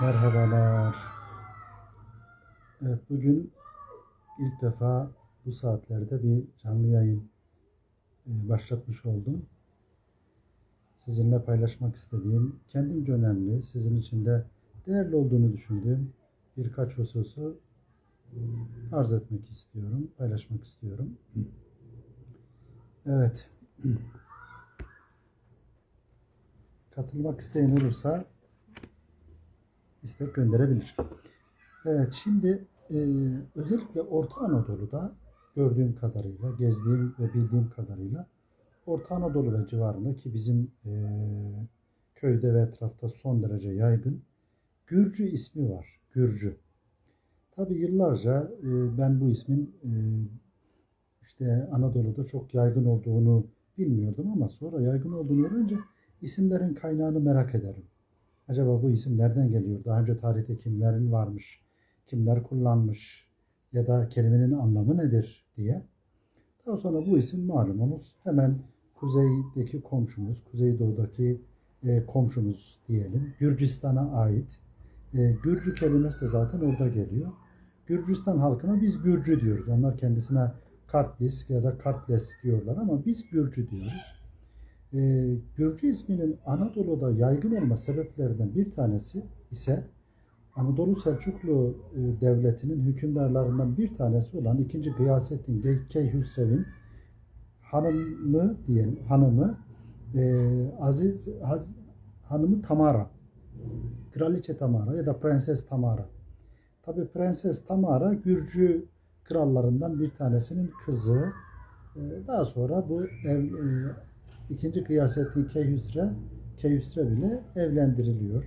Merhabalar. Evet bugün ilk defa bu saatlerde bir canlı yayın e, başlatmış oldum. Sizinle paylaşmak istediğim, kendimce önemli, sizin için de değerli olduğunu düşündüğüm birkaç hususu arz etmek istiyorum, paylaşmak istiyorum. Evet. Katılmak isteyen olursa istek gönderebilir. Evet şimdi e, özellikle Orta Anadolu'da gördüğüm kadarıyla, gezdiğim ve bildiğim kadarıyla Orta Anadolu ve civarında ki bizim e, köyde ve etrafta son derece yaygın Gürcü ismi var. Gürcü. Tabi yıllarca e, ben bu ismin e, işte Anadolu'da çok yaygın olduğunu bilmiyordum ama sonra yaygın olduğunu öğrenince isimlerin kaynağını merak ederim. Acaba bu isim nereden geliyor? Daha önce tarihte kimlerin varmış? Kimler kullanmış? Ya da kelimenin anlamı nedir diye. Daha sonra bu isim malumunuz hemen kuzeydeki komşumuz, kuzeydoğudaki e, komşumuz diyelim. Gürcistan'a ait. E, Gürcü kelimesi de zaten orada geliyor. Gürcistan halkına biz Gürcü diyoruz. Onlar kendisine Kartlis ya da Kartles diyorlar ama biz Gürcü diyoruz. E, Gürcü isminin Anadolu'da yaygın olma sebeplerinden bir tanesi ise Anadolu Selçuklu e, Devleti'nin hükümdarlarından bir tanesi olan 2. Gıyasettin Keyhüsrev'in hanımı diyelim hanımı e, Aziz Haz, hanımı Tamara Kraliçe Tamara ya da Prenses Tamara. Tabi Prenses Tamara Gürcü krallarından bir tanesinin kızı. E, daha sonra bu ev, e, ikinci Gıyasettin Keyhüsre Keyhüsrev ile evlendiriliyor.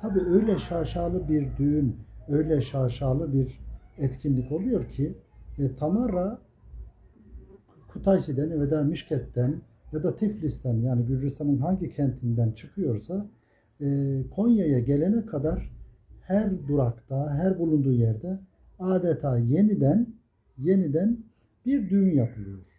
Tabi öyle şaşalı bir düğün, öyle şaşalı bir etkinlik oluyor ki e, Tamara Kutaisi'den ya da Mişket'ten ya da Tiflis'ten yani Gürcistan'ın hangi kentinden çıkıyorsa e, Konya'ya gelene kadar her durakta, her bulunduğu yerde adeta yeniden yeniden bir düğün yapılıyor.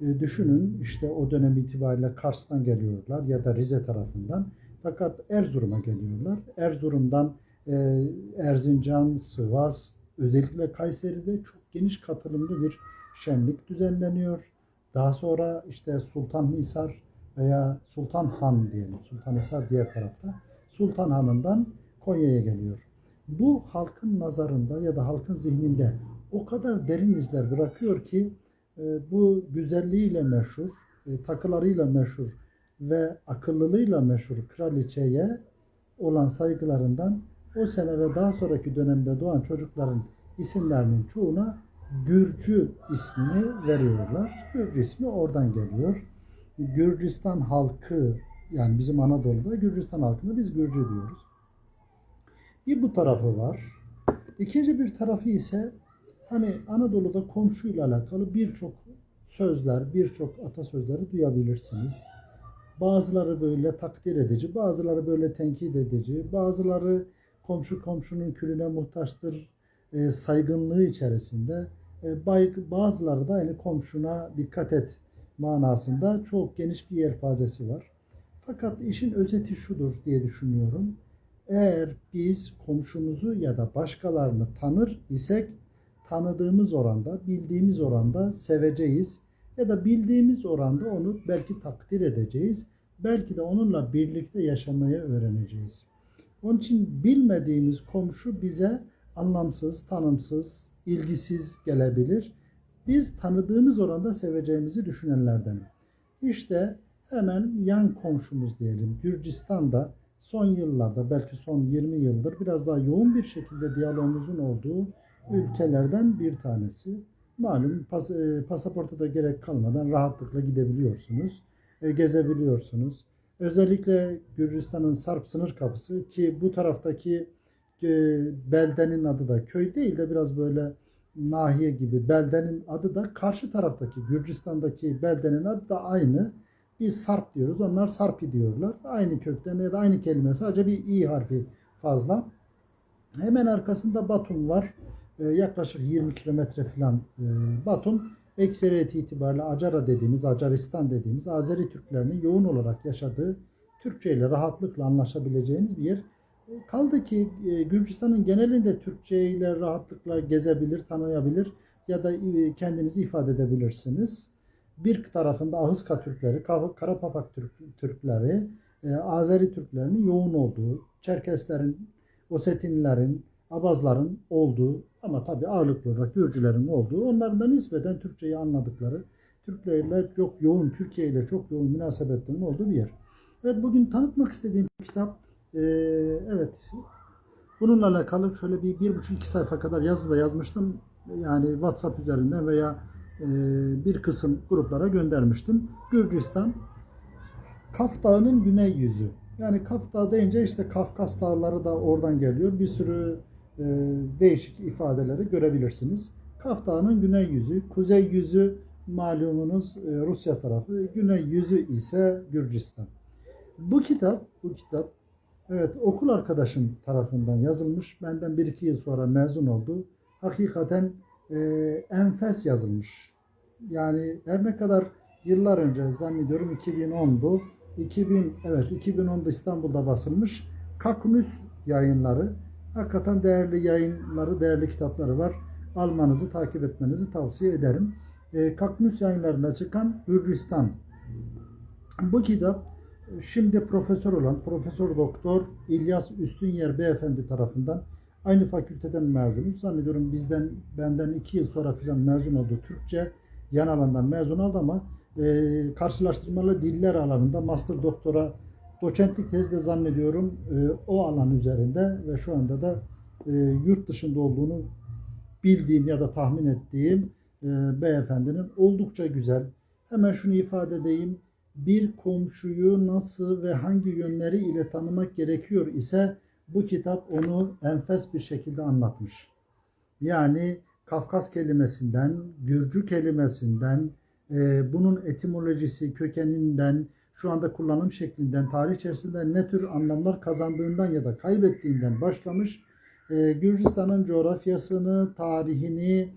E, düşünün işte o dönem itibariyle Kars'tan geliyorlar ya da Rize tarafından. Fakat Erzurum'a geliyorlar. Erzurum'dan e, Erzincan, Sivas, özellikle Kayseri'de çok geniş katılımlı bir şenlik düzenleniyor. Daha sonra işte Sultanhisar veya Sultan Han diyelim. Sultanhisar diğer tarafta. Sultan Han'ından Konya'ya geliyor. Bu halkın nazarında ya da halkın zihninde o kadar derin izler bırakıyor ki bu güzelliğiyle meşhur, e, takılarıyla meşhur ve akıllılığıyla meşhur kraliçeye olan saygılarından o sene ve daha sonraki dönemde doğan çocukların isimlerinin çoğuna Gürcü ismini veriyorlar. Gürcü ismi oradan geliyor. Gürcistan halkı yani bizim Anadolu'da Gürcistan halkına biz Gürcü diyoruz. Bir bu tarafı var. İkinci bir tarafı ise hani Anadolu'da komşuyla alakalı birçok sözler, birçok atasözleri duyabilirsiniz. Bazıları böyle takdir edici, bazıları böyle tenkit edici, bazıları komşu komşunun külüne muhtaçtır e, saygınlığı içerisinde. E, bazıları da yani komşuna dikkat et manasında çok geniş bir yelpazesi var. Fakat işin özeti şudur diye düşünüyorum. Eğer biz komşumuzu ya da başkalarını tanır isek tanıdığımız oranda, bildiğimiz oranda seveceğiz ya da bildiğimiz oranda onu belki takdir edeceğiz. Belki de onunla birlikte yaşamaya öğreneceğiz. Onun için bilmediğimiz komşu bize anlamsız, tanımsız, ilgisiz gelebilir. Biz tanıdığımız oranda seveceğimizi düşünenlerden. İşte hemen yan komşumuz diyelim Gürcistan'da son yıllarda belki son 20 yıldır biraz daha yoğun bir şekilde diyalogumuzun olduğu ülkelerden bir tanesi. Malum pas, e, pasaporta da gerek kalmadan rahatlıkla gidebiliyorsunuz, e, gezebiliyorsunuz. Özellikle Gürcistan'ın Sarp sınır kapısı ki bu taraftaki e, beldenin adı da köy değil de biraz böyle nahiye gibi beldenin adı da karşı taraftaki Gürcistan'daki beldenin adı da aynı. Biz Sarp diyoruz. Onlar Sarpi diyorlar. Aynı kökten ya da aynı kelime. Sadece bir i harfi fazla. Hemen arkasında Batum var. Ee, yaklaşık 20 kilometre falan e, Batum. Ekseriyeti itibariyle Acara dediğimiz, Acaristan dediğimiz Azeri Türklerinin yoğun olarak yaşadığı Türkçe ile rahatlıkla anlaşabileceğiniz bir yer. Kaldı ki e, Gürcistan'ın genelinde Türkçe ile rahatlıkla gezebilir, tanıyabilir ya da e, kendinizi ifade edebilirsiniz. Bir tarafında Ahıska Türkleri, Karapapak Türk, Türkleri, Azeri Türklerinin yoğun olduğu, Çerkeslerin, Osetinlerin, Abazların olduğu ama tabii ağırlıklı olarak Gürcülerin olduğu, onların da nispeten Türkçeyi anladıkları, Türklerle çok yoğun, Türkiye ile çok yoğun münasebetlerin olduğu bir yer. Evet bugün tanıtmak istediğim kitap, e, evet bununla alakalı şöyle bir, bir buçuk iki sayfa kadar yazı da yazmıştım. Yani WhatsApp üzerinden veya e, bir kısım gruplara göndermiştim. Gürcistan Kaf Dağı'nın güney yüzü. Yani Kaf Dağı deyince işte Kafkas Dağları da oradan geliyor. Bir sürü değişik ifadeleri görebilirsiniz. Kaf Dağı'nın güney yüzü, kuzey yüzü malumunuz e, Rusya tarafı, güney yüzü ise Gürcistan. Bu kitap, bu kitap evet okul arkadaşım tarafından yazılmış. Benden bir iki yıl sonra mezun oldu. Hakikaten e, enfes yazılmış. Yani her ne kadar yıllar önce zannediyorum 2010'du. 2000 evet 2010'da İstanbul'da basılmış. Kaknüs yayınları. Hakikaten değerli yayınları, değerli kitapları var. Almanızı, takip etmenizi tavsiye ederim. E, Kaknüs yayınlarında çıkan Gürcistan. Bu kitap şimdi profesör olan Profesör Doktor İlyas Üstünyer Beyefendi tarafından aynı fakülteden mezunuz. Zannediyorum bizden benden iki yıl sonra filan mezun oldu. Türkçe yan alandan mezun oldu ama e, karşılaştırmalı diller alanında master doktora doçentlik tezde zannediyorum e, o alan üzerinde ve şu anda da e, yurt dışında olduğunu bildiğim ya da tahmin ettiğim e, beyefendinin oldukça güzel. Hemen şunu ifade edeyim. Bir komşuyu nasıl ve hangi yönleri ile tanımak gerekiyor ise bu kitap onu enfes bir şekilde anlatmış. Yani Kafkas kelimesinden, Gürcü kelimesinden, e, bunun etimolojisi, kökeninden, şu anda kullanım şeklinden, tarih içerisinde ne tür anlamlar kazandığından ya da kaybettiğinden başlamış. E, Gürcistan'ın coğrafyasını, tarihini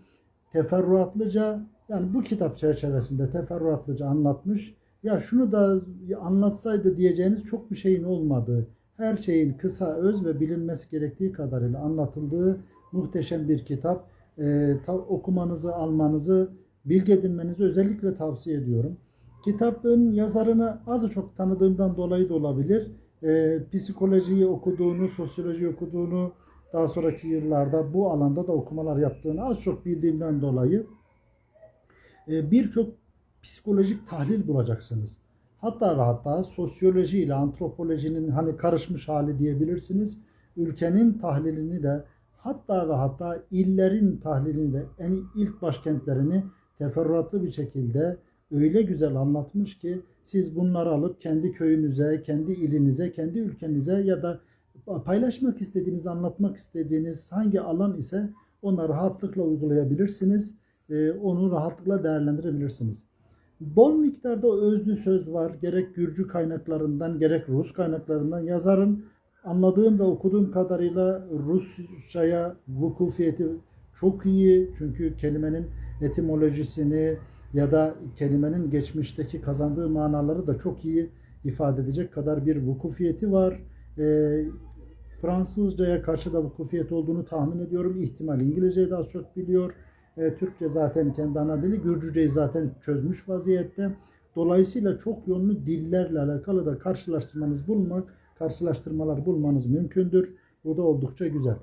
teferruatlıca yani bu kitap çerçevesinde teferruatlıca anlatmış. Ya şunu da anlatsaydı diyeceğiniz çok bir şeyin olmadığı, her şeyin kısa, öz ve bilinmesi gerektiği kadarıyla anlatıldığı muhteşem bir kitap. E, okumanızı, almanızı, bilgi edinmenizi özellikle tavsiye ediyorum. Kitabın yazarını az çok tanıdığımdan dolayı da olabilir. E, psikolojiyi okuduğunu, sosyoloji okuduğunu, daha sonraki yıllarda bu alanda da okumalar yaptığını az çok bildiğimden dolayı e, birçok psikolojik tahlil bulacaksınız. Hatta ve hatta sosyoloji ile antropolojinin hani karışmış hali diyebilirsiniz. Ülkenin tahlilini de hatta ve hatta illerin tahlilini de en ilk başkentlerini teferruatlı bir şekilde öyle güzel anlatmış ki siz bunları alıp kendi köyünüze, kendi ilinize, kendi ülkenize ya da paylaşmak istediğiniz, anlatmak istediğiniz hangi alan ise ona rahatlıkla uygulayabilirsiniz. Ee, onu rahatlıkla değerlendirebilirsiniz. Bol miktarda özlü söz var. Gerek Gürcü kaynaklarından gerek Rus kaynaklarından yazarın anladığım ve okuduğum kadarıyla Rusçaya vukufiyeti çok iyi. Çünkü kelimenin etimolojisini ya da kelimenin geçmişteki kazandığı manaları da çok iyi ifade edecek kadar bir vukufiyeti var. E, Fransızcaya karşı da vukufiyet olduğunu tahmin ediyorum. İhtimal İngilizceyi de az çok biliyor. E, Türkçe zaten kendi ana dili. Gürcüceyi zaten çözmüş vaziyette. Dolayısıyla çok yönlü dillerle alakalı da karşılaştırmanız bulmak, karşılaştırmalar bulmanız mümkündür. Bu da oldukça güzel.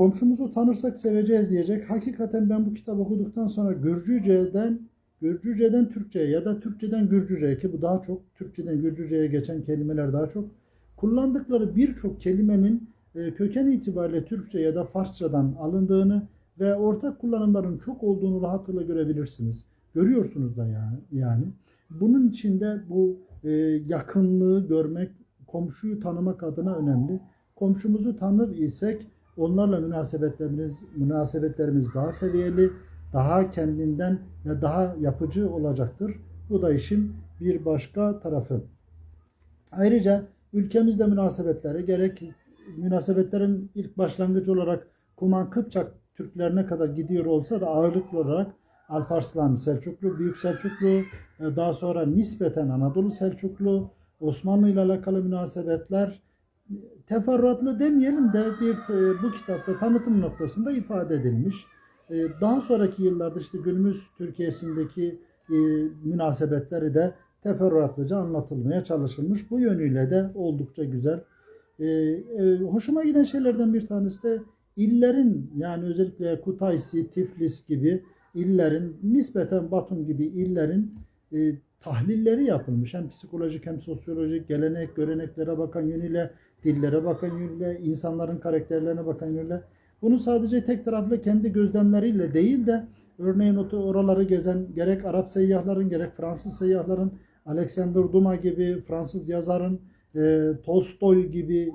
Komşumuzu tanırsak seveceğiz diyecek. Hakikaten ben bu kitabı okuduktan sonra Gürcüce'den Gürcüce'den Türkçe'ye ya da Türkçeden Gürcüce'ye ki bu daha çok Türkçeden Gürcüce'ye geçen kelimeler daha çok kullandıkları birçok kelimenin e, köken itibariyle Türkçe ya da Farsçadan alındığını ve ortak kullanımların çok olduğunu rahatlıkla görebilirsiniz. Görüyorsunuz da yani. yani. Bunun içinde bu e, yakınlığı görmek, komşuyu tanımak adına önemli. Komşumuzu tanır isek onlarla münasebetlerimiz münasebetlerimiz daha seviyeli, daha kendinden ve daha yapıcı olacaktır. Bu da işin bir başka tarafı. Ayrıca ülkemizde münasebetleri gerek münasebetlerin ilk başlangıcı olarak Kuman Kıpçak Türklerine kadar gidiyor olsa da ağırlıklı olarak Alparslan Selçuklu, Büyük Selçuklu, daha sonra nispeten Anadolu Selçuklu, Osmanlı ile alakalı münasebetler teferruatlı demeyelim de bir e, bu kitapta tanıtım noktasında ifade edilmiş. E, Daha sonraki yıllarda işte günümüz Türkiye'sindeki e, münasebetleri de teferruatlıca anlatılmaya çalışılmış. Bu yönüyle de oldukça güzel. Hoşuma giden şeylerden bir tanesi de illerin yani özellikle Kutaisi, Tiflis gibi illerin nispeten Batum gibi illerin tahlilleri yapılmış. Hem psikolojik hem sosyolojik gelenek, göreneklere bakan yönüyle, dillere bakan yönüyle, insanların karakterlerine bakan yönüyle. Bunu sadece tek taraflı kendi gözlemleriyle değil de örneğin oraları gezen gerek Arap seyyahların gerek Fransız seyyahların Alexander Dumas gibi Fransız yazarın e, Tolstoy gibi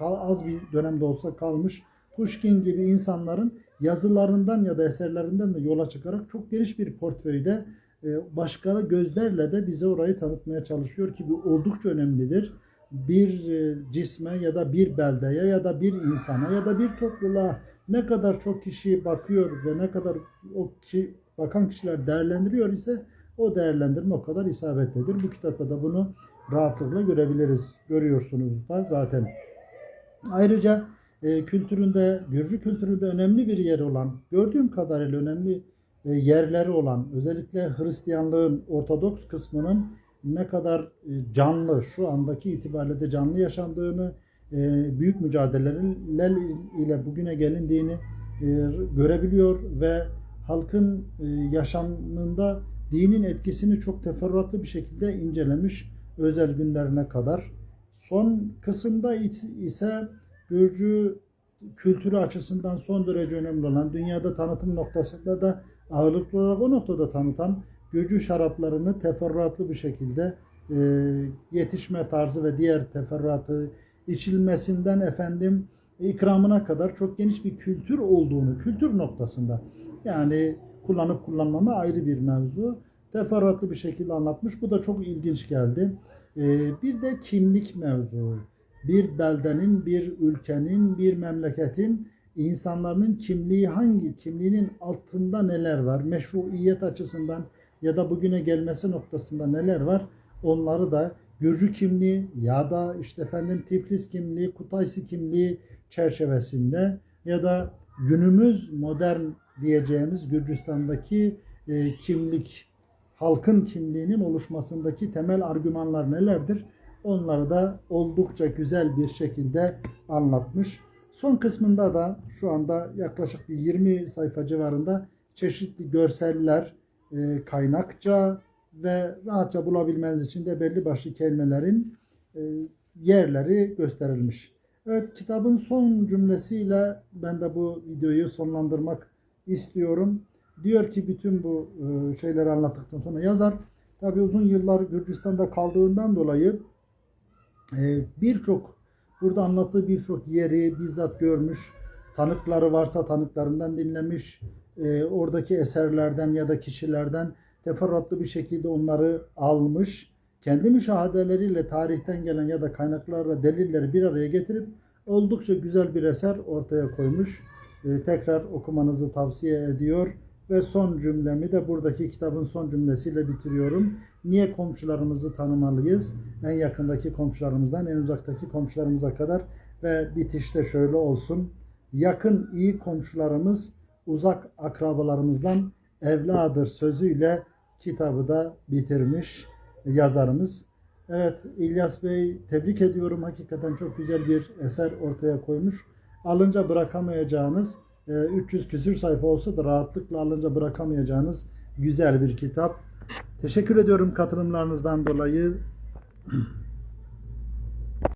az bir dönemde olsa kalmış Pushkin gibi insanların yazılarından ya da eserlerinden de yola çıkarak çok geniş bir portföyde e, başka gözlerle de bize orayı tanıtmaya çalışıyor ki bu oldukça önemlidir. Bir e, cisme ya da bir beldeye ya da bir insana ya da bir topluluğa ne kadar çok kişi bakıyor ve ne kadar o kişi bakan kişiler değerlendiriyor ise o değerlendirme o kadar isabetlidir. Bu kitapta da bunu rahatlıkla görebiliriz. Görüyorsunuz da zaten. Ayrıca e, kültüründe, Gürcü kültüründe önemli bir yer olan, gördüğüm kadarıyla önemli e, yerleri olan, özellikle Hristiyanlığın Ortodoks kısmının ne kadar e, canlı, şu andaki itibariyle de canlı yaşandığını, e, büyük mücadeleler ile bugüne gelindiğini e, görebiliyor ve halkın yaşamında dinin etkisini çok teferruatlı bir şekilde incelemiş özel günlerine kadar. Son kısımda ise Gürcü kültürü açısından son derece önemli olan, dünyada tanıtım noktasında da ağırlıklı olarak o noktada tanıtan Gürcü şaraplarını teferruatlı bir şekilde e, yetişme tarzı ve diğer teferruatı içilmesinden efendim ikramına kadar çok geniş bir kültür olduğunu, kültür noktasında yani kullanıp kullanmama ayrı bir mevzu. Teferruatlı bir şekilde anlatmış. Bu da çok ilginç geldi. E, bir de kimlik mevzu bir beldenin, bir ülkenin, bir memleketin insanların kimliği hangi, kimliğinin altında neler var, meşruiyet açısından ya da bugüne gelmesi noktasında neler var, onları da Gürcü kimliği ya da işte efendim Tiflis kimliği, Kutaysi kimliği çerçevesinde ya da günümüz modern diyeceğimiz Gürcistan'daki e, kimlik, halkın kimliğinin oluşmasındaki temel argümanlar nelerdir? Onları da oldukça güzel bir şekilde anlatmış. Son kısmında da şu anda yaklaşık bir 20 sayfa civarında çeşitli görseller, e, kaynakça ve rahatça bulabilmeniz için de belli başlı kelimelerin e, yerleri gösterilmiş. Evet kitabın son cümlesiyle ben de bu videoyu sonlandırmak istiyorum. Diyor ki bütün bu e, şeyleri anlattıktan sonra yazar tabi uzun yıllar Gürcistan'da kaldığından dolayı ee, birçok burada anlattığı birçok yeri bizzat görmüş, tanıkları varsa tanıklarından dinlemiş, e, oradaki eserlerden ya da kişilerden teferruatlı bir şekilde onları almış, kendi müşahedeleriyle tarihten gelen ya da kaynaklarla delilleri bir araya getirip oldukça güzel bir eser ortaya koymuş. E, tekrar okumanızı tavsiye ediyor. Ve son cümlemi de buradaki kitabın son cümlesiyle bitiriyorum. Niye komşularımızı tanımalıyız? En yakındaki komşularımızdan en uzaktaki komşularımıza kadar ve bitişte şöyle olsun. Yakın iyi komşularımız uzak akrabalarımızdan evladır sözüyle kitabı da bitirmiş yazarımız. Evet İlyas Bey tebrik ediyorum. Hakikaten çok güzel bir eser ortaya koymuş. Alınca bırakamayacağınız 300 küsür sayfa olsa da rahatlıkla alınca bırakamayacağınız güzel bir kitap. Teşekkür ediyorum katılımlarınızdan dolayı.